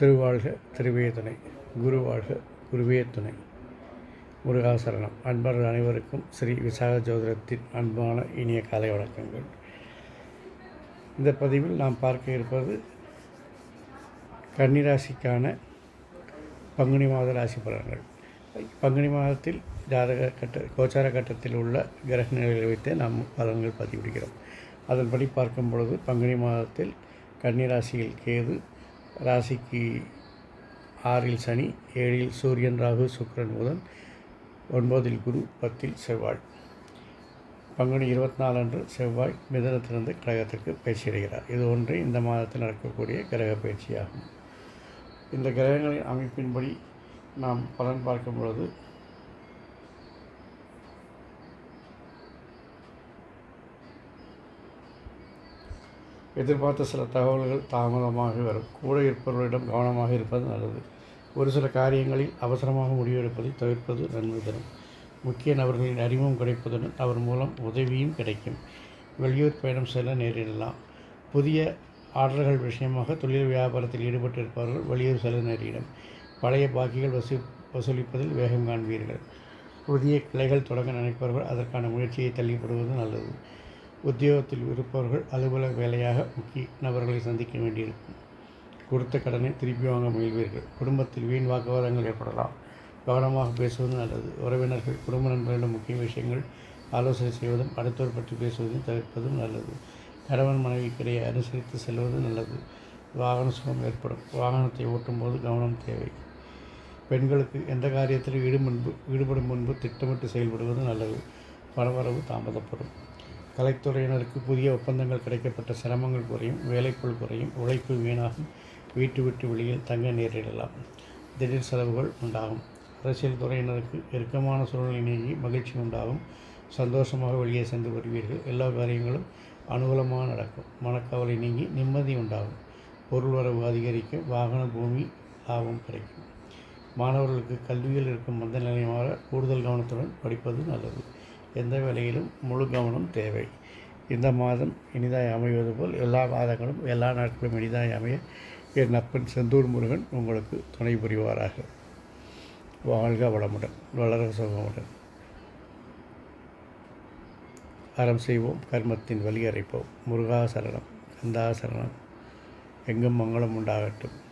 திருவாழ்க திருவே துணை. குரு வாழ்க குருவே துணை. முருகாசரணம் அன்பர்கள் அனைவருக்கும் ஸ்ரீ விசாக ஜோதிடத்தின் அன்பான இனிய காலை வணக்கங்கள். இந்த பதிவில் நாம் பார்க்க இருப்பது கன்னிராசிக்கான பங்குனி மாத ராசி பலன்கள். பங்குனி மாதத்தில் ஜாதக கட்ட கோச்சார கட்டத்தில் உள்ள கிரக நிலைகளை வைத்தே நாம் பலன்கள் பதிவிடுகிறோம். அதன்படி பார்க்கும் பொழுது பங்குனி மாதத்தில் கன்னிராசியில் கேது ராசிக்கு ஆறில் சனி ஏழில் சூரியன் ராகு சுக்கிரன் புதன் ஒன்பதில் குரு பத்தில் செவ்வாய். பங்குனி இருபத்தி நாலு அன்று செவ்வாய் மிதனத்திலிருந்து கிரகத்திற்கு பயிற்சியடைகிறார் இது ஒன்று இந்த மாதத்தில் நடக்கக்கூடிய கிரக பயிற்சியாகும். இந்த கிரகங்களின் அமைப்பின்படி நாம் பலன் பார்க்கும் பொழுது எதிர்பார்த்த சில தகவல்கள் தாமதமாக வரும். கூட இருப்பவர்களிடம் கவனமாக இருப்பது நல்லது. ஒரு சில காரியங்களில் அவசரமாக முடிவெடுப்பதை தவிர்ப்பது நன்மை தரும். முக்கிய நபர்களின் அறிமுகம் கிடைப்பதுடன் அவர் மூலம் உதவியும் கிடைக்கும். வெளியூர் பயணம் செல்ல நேரிடலாம். புதிய ஆர்டர்கள் விஷயமாக தொழில் வியாபாரத்தில் ஈடுபட்டிருப்பவர்கள் வெளியூர் செல்ல நேரிடும். பழைய பாக்கிகள் வசூ வசூலிப்பதில் வேகம் காண்பீர்கள். புதிய கிளைகள் தொடங்க நினைப்பவர்கள் அதற்கான முயற்சியை தள்ளிப்படுவது நல்லது. உத்தியோகத்தில் இருப்பவர்கள் அலுவலக வேலையாக முக்கிய நபர்களை சந்திக்க வேண்டியிருக்கும். கொடுத்த கடனை திருப்பி வாங்க முயல்வீர்கள். குடும்பத்தில் வீண் வாக்குவாதங்கள் ஏற்படலாம். கவனமாக பேசுவது நல்லது. உறவினர்கள் குடும்ப நண்பர்களிடம் முக்கிய விஷயங்கள் ஆலோசனை செய்வதும் அடுத்தவர் பற்றி பேசுவதையும் தவிர்ப்பதும் நல்லது. கணவன் மனைவிக்கிடையே அனுசரித்து செல்வது நல்லது. வாகன சுகம் ஏற்படும். வாகனத்தை ஓட்டும்போது கவனம் தேவை. பெண்களுக்கு எந்த காரியத்திலும் ஈடுமுன்பு ஈடுபடும் முன்பு திட்டமிட்டு செயல்படுவது நல்லது. பணவரவு தாமதப்படும். கலைத்துறையினருக்கு புதிய ஒப்பந்தங்கள் கிடைக்கப்பட்ட சிரமங்கள் குறையும் வேலைக்குள் குறையும் உழைப்பு வீணாகும் வீட்டு விட்டு வெளியில் தங்க நேரிடலாம். திடீர் செலவுகள் உண்டாகும். அரசியல் துறையினருக்கு இறுக்கமான சூழ்நிலை நீங்கி மகிழ்ச்சி உண்டாகும். சந்தோஷமாக வெளியே சென்று வருவீர்கள். எல்லா காரியங்களும் அனுகூலமாக நடக்கும். மனக்கவலை நீங்கி நிம்மதி உண்டாகும். பொருள் வரவு அதிகரிக்க வாகன பூமி லாபம் கிடைக்கும். மாணவர்களுக்கு கல்வியில் இருக்கும் மந்த நிலையமாக கூடுதல் கவனத்துடன் படிப்பது நல்லது. எந்த வேலையிலும் முழு கவனம் தேவை. இந்த மாதம் இனிதாய் அமைவது போல் எல்லா மாதங்களும் எல்லா நாட்களும் இனிதாய் அமைய என் அப்பன் செந்தூர் முருகன் உங்களுக்கு துணை புரிவாராக. வாழ்க வளமுடன் வளர சுகமுடன். அறம் செய்வோம் கர்மத்தின் வழி அறைப்போம் முருகா சரணம் கந்தா சரணம். எங்கும் மங்களம் உண்டாகட்டும்.